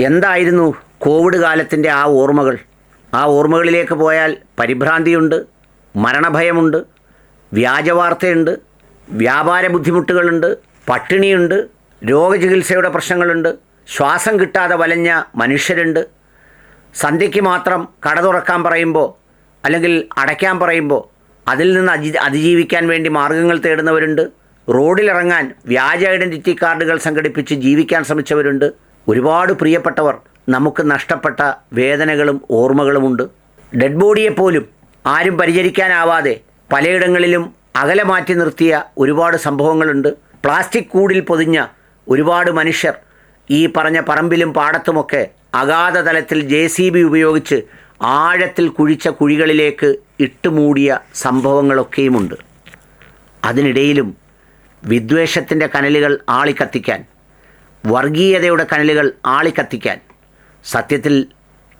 എന്തായിരുന്നു കോവിഡ് കാലത്തിന്റെ ആ ഓർമ്മകൾ? ആ ഓർമ്മകളിലേക്ക് പോയാൽ പരിഭ്രാന്തിയുണ്ട് മരണഭയമുണ്ട് വ്യാജവാർത്തയുണ്ട് വ്യാപാര ബുദ്ധിമുട്ടുകളുണ്ട് പട്ടിണിയുണ്ട് രോഗചികിത്സയുടെ പ്രശ്നങ്ങളുണ്ട് ശ്വാസം കിട്ടാതെ വലഞ്ഞ മനുഷ്യരുണ്ട്. സന്ധ്യയ്ക്ക് മാത്രം കട തുറക്കാൻ പറയുമ്പോൾ അല്ലെങ്കിൽ അടയ്ക്കാൻ പറയുമ്പോൾ അതിൽ നിന്ന് അതി അതിജീവിക്കാൻ വേണ്ടി മാർഗങ്ങൾ തേടുന്നവരുണ്ട്. റോഡിലിറങ്ങാൻ വ്യാജ ഐഡന്റിറ്റി കാർഡുകൾ സംഘടിപ്പിച്ച് ജീവിക്കാൻ ശ്രമിച്ചവരുണ്ട്. ഒരുപാട് പ്രിയപ്പെട്ടവർ നമുക്ക് നഷ്ടപ്പെട്ട വേദനകളും ഓർമ്മകളുമുണ്ട്. ഡെഡ് ബോഡിയെപ്പോലും ആരും പരിചരിക്കാനാവാതെ പലയിടങ്ങളിലും അകലെ മാറ്റി നിർത്തിയ ഒരുപാട് സംഭവങ്ങളുണ്ട്. പ്ലാസ്റ്റിക് കൂടിൽ പൊതിഞ്ഞ ഒരുപാട് മനുഷ്യർ ഈ പറഞ്ഞ പറമ്പിലും പാടത്തുമൊക്കെ അഗാധ തലത്തിൽ ജെ സി ബി ഉപയോഗിച്ച് ആഴത്തിൽ കുഴിച്ച കുഴികളിലേക്ക് ഇട്ടുമൂടിയ സംഭവങ്ങളൊക്കെയുമുണ്ട്. അതിനിടയിലും വിദ്വേഷത്തിന്റെ കനലുകൾ ആളിക്കത്തിക്കാൻ വർഗീയതയുടെ കനലുകൾ ആളിക്കത്തിക്കാൻ. സത്യത്തിൽ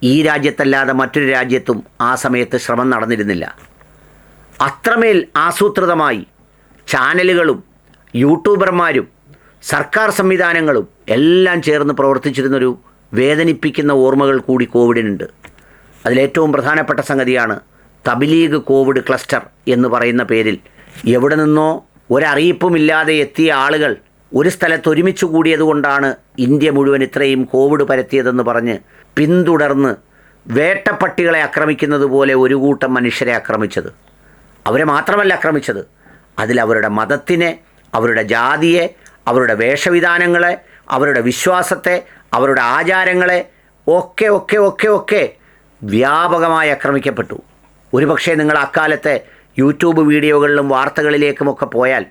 ഈ രാജ്യത്തല്ലാതെ മറ്റൊരു രാജ്യത്തും ആ സമയത്ത് ശ്രമം നടന്നിരുന്നില്ല. അത്രമേൽ ആസൂത്രിതമായി ചാനലുകളും യൂട്യൂബർമാരും സർക്കാർ സംവിധാനങ്ങളും എല്ലാം ചേർന്ന് പ്രവർത്തിച്ചിരുന്നൊരു വേദനിപ്പിക്കുന്ന ഓർമ്മകൾ കൂടി കോവിഡിനുണ്ട്. അതിലേറ്റവും പ്രധാനപ്പെട്ട സംഗതിയാണ് തബിലീഗ് കോവിഡ് ക്ലസ്റ്റർ എന്ന് പറയുന്ന പേരിൽ എവിടെ നിന്നോ ഒരറിയിപ്പുമില്ലാതെ എത്തിയ ആളുകൾ ഒരു സ്ഥലത്ത് ഒരുമിച്ച് കൂടിയതുകൊണ്ടാണ് ഇന്ത്യ മുഴുവൻ ഇത്രയും കോവിഡ് പരത്തിയതെന്ന് പറഞ്ഞ് പിന്തുടർന്ന് വേട്ടപ്പട്ടികളെ ആക്രമിക്കുന്നത് പോലെ ഒരു കൂട്ടം മനുഷ്യരെ ആക്രമിച്ചത്. അവരെ മാത്രമല്ല ആക്രമിച്ചത്. അതിൽ അവരുടെ മതത്തിനെ അവരുടെ ജാതിയെ അവരുടെ വേഷവിധാനങ്ങളെ അവരുടെ വിശ്വാസത്തെ അവരുടെ ആചാരങ്ങളെ ഒക്കെ ഒക്കെ ഒക്കെ ഒക്കെ വ്യാപകമായി ആക്രമിക്കപ്പെട്ടു. ഒരുപക്ഷേ നിങ്ങൾ അക്കാലത്തെ യൂട്യൂബ് വീഡിയോകളിലും വാർത്തകളിലേക്കുമൊക്കെ പോയാൽ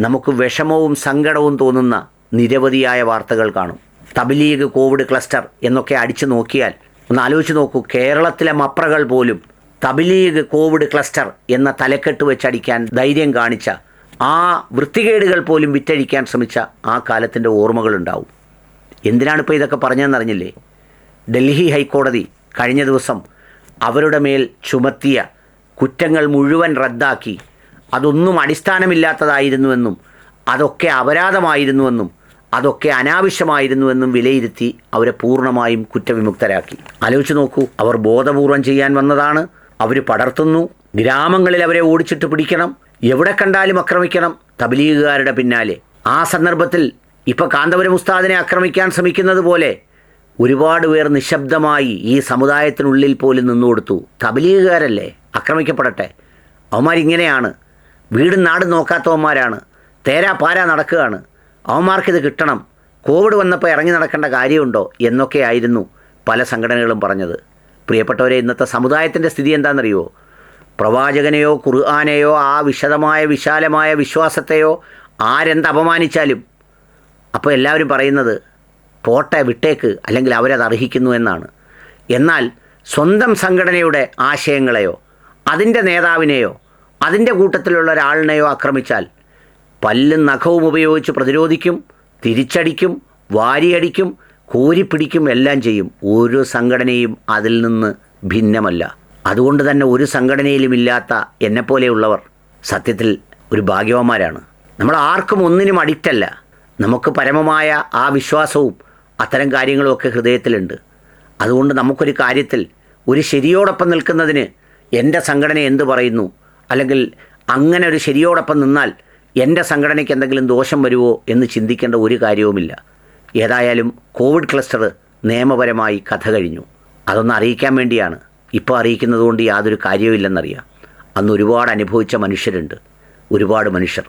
നമുക്ക് വിഷമവും സങ്കടവും തോന്നുന്ന നിരവധിയായ വാർത്തകൾ കാണും. തബിലീഗ് കോവിഡ് ക്ലസ്റ്റർ എന്നൊക്കെ അടിച്ചു നോക്കിയാൽ ഒന്ന് ആലോചിച്ച് നോക്കൂ കേരളത്തിലെ മപ്രകൾ പോലും തബിലീഗ് കോവിഡ് ക്ലസ്റ്റർ എന്ന തലക്കെട്ട് വെച്ചടിക്കാൻ ധൈര്യം കാണിച്ച ആ വൃത്തികേടുകൾ പോലും വിറ്റഴിക്കാൻ ശ്രമിച്ച ആ കാലത്തിന്റെ ഓർമ്മകളുണ്ടാവും. എന്തിനാണ് ഇപ്പോൾ ഇതൊക്കെ പറഞ്ഞതെന്നറിഞ്ഞില്ലേ ഡൽഹി ഹൈക്കോടതി കഴിഞ്ഞ ദിവസം അവരുടെ മേൽ ചുമത്തിയ കുറ്റങ്ങൾ മുഴുവൻ റദ്ദാക്കി അതൊന്നും അടിസ്ഥാനമില്ലാത്തതായിരുന്നുവെന്നും അതൊക്കെ അപരാധമായിരുന്നുവെന്നും അതൊക്കെ അനാവശ്യമായിരുന്നുവെന്നും വിലയിരുത്തി അവരെ പൂർണമായും കുറ്റവിമുക്തരാക്കി. ആലോചിച്ച് നോക്കൂ അവർ ബോധപൂർവം ചെയ്യാൻ വന്നതാണ്. അവർ പടർത്തുന്നു. ഗ്രാമങ്ങളിൽ അവരെ ഓടിച്ചിട്ട് പിടിക്കണം. എവിടെ കണ്ടാലും ആക്രമിക്കണം. തബലീഗുകാരുടെ പിന്നാലെ. ആ സന്ദർഭത്തിൽ ഇപ്പോൾ കാന്തപുരം ഉസ്താദിനെ ആക്രമിക്കാൻ ശ്രമിക്കുന്നത് പോലെ ഒരുപാട് പേർ നിശബ്ദമായി ഈ സമുദായത്തിനുള്ളിൽ പോലും നിന്നു കൊടുത്തു തബലീഗുകാരല്ലേ? ആക്രമിക്കപ്പെടട്ടെ. അവന്മാരിങ്ങനെയാണ്. വീടും നാടും നോക്കാത്തവന്മാരാണ്. തേരാ പാരാ നടക്കുകയാണ്. അവന്മാർക്കിത് കിട്ടണം. കോവിഡ് വന്നപ്പോൾ ഇറങ്ങി നടക്കേണ്ട കാര്യമുണ്ടോ എന്നൊക്കെയായിരുന്നു പല സംഘടനകളും പറഞ്ഞത്. പ്രിയപ്പെട്ടവരെ ഇന്നത്തെ സമുദായത്തിന്റെ സ്ഥിതി എന്താണെന്നറിയോ പ്രവാചകനെയോ ഖുർആാനെയോ ആ വിശദമായ വിശാലമായ വിശ്വാസത്തെയോ ആരെന്ത് അപമാനിച്ചാലും? അപ്പോൾ എല്ലാവരും പറയുന്നത് പോട്ടെ വിട്ടേക്ക്. അല്ലെങ്കിൽ അവരത് അർഹിക്കുന്നു എന്നാണ്. എന്നാൽ സ്വന്തം സംഘടനയുടെ ആശയങ്ങളെയോ അതിന്റെ നേതാവിനെയോ അതിന്റെ കൂട്ടത്തിലുള്ള ഒരാളിനെയോ ആക്രമിച്ചാൽ പല്ലും നഖവും ഉപയോഗിച്ച് പ്രതിരോധിക്കും തിരിച്ചടിക്കും വാരിയടിക്കും കോരിപ്പിടിക്കും എല്ലാം ചെയ്യും. ഒരു സംഘടനയും അതിൽ നിന്ന് ഭിന്നമല്ല. അതുകൊണ്ട് തന്നെ ഒരു സംഘടനയിലും ഇല്ലാത്ത എന്നെപ്പോലെയുള്ളവർ സത്യത്തിൽ ഒരു ഭാഗ്യവന്മാരാണ്. നമ്മൾ ആർക്കും ഒന്നിനും അഡിക്റ്റല്ല. നമുക്ക് പരമമായ ആ വിശ്വാസവും അത്തരം കാര്യങ്ങളുമൊക്കെ ഹൃദയത്തിലുണ്ട്. അതുകൊണ്ട് നമുക്കൊരു കാര്യത്തിൽ ഒരു ശരിയോടൊപ്പം നിൽക്കുന്നതിന് എന്റെ സംഘടന എന്ത് പറയുന്നു? അല്ലെങ്കിൽ അങ്ങനെ ഒരു ശരിയോടൊപ്പം നിന്നാൽ എന്റെ സംഘടനയ്ക്ക് എന്തെങ്കിലും ദോഷം വരുമോ എന്ന് ചിന്തിക്കേണ്ട ഒരു കാര്യവുമില്ല. ഏതായാലും കോവിഡ് ക്ലസ്റ്റർ നിയമപരമായി കഥ കഴിഞ്ഞു. അതൊന്ന് അറിയിക്കാൻ വേണ്ടിയാണ്. ഇപ്പോൾ അറിയിക്കുന്നത് കൊണ്ട് യാതൊരു കാര്യവുമില്ലെന്നറിയാം അന്ന് ഒരുപാട് അനുഭവിച്ച മനുഷ്യരുണ്ട്. ഒരുപാട് മനുഷ്യർ.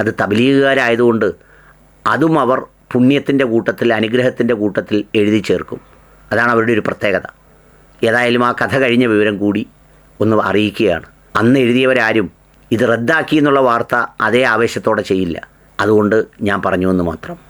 അത് തബലീഗുകാരായതുകൊണ്ട് അതും അവർ പുണ്യത്തിന്റെ കൂട്ടത്തിൽ അനുഗ്രഹത്തിന്റെ കൂട്ടത്തിൽ എഴുതി ചേർക്കും. അതാണ് അവരുടെ ഒരു പ്രത്യേകത. ഏതായാലും ആ കഥ കഴിഞ്ഞ വിവരം കൂടി ഒന്ന് അറിയിക്കുകയാണ്. അന്ന് എഴുതിയവരാരും ഇത് റദ്ദാക്കി എന്നുള്ള വാർത്ത അതേ ആവേശത്തോടെ ചെയ്യില്ല. അതുകൊണ്ട് ഞാൻ പറഞ്ഞു എന്ന് മാത്രം.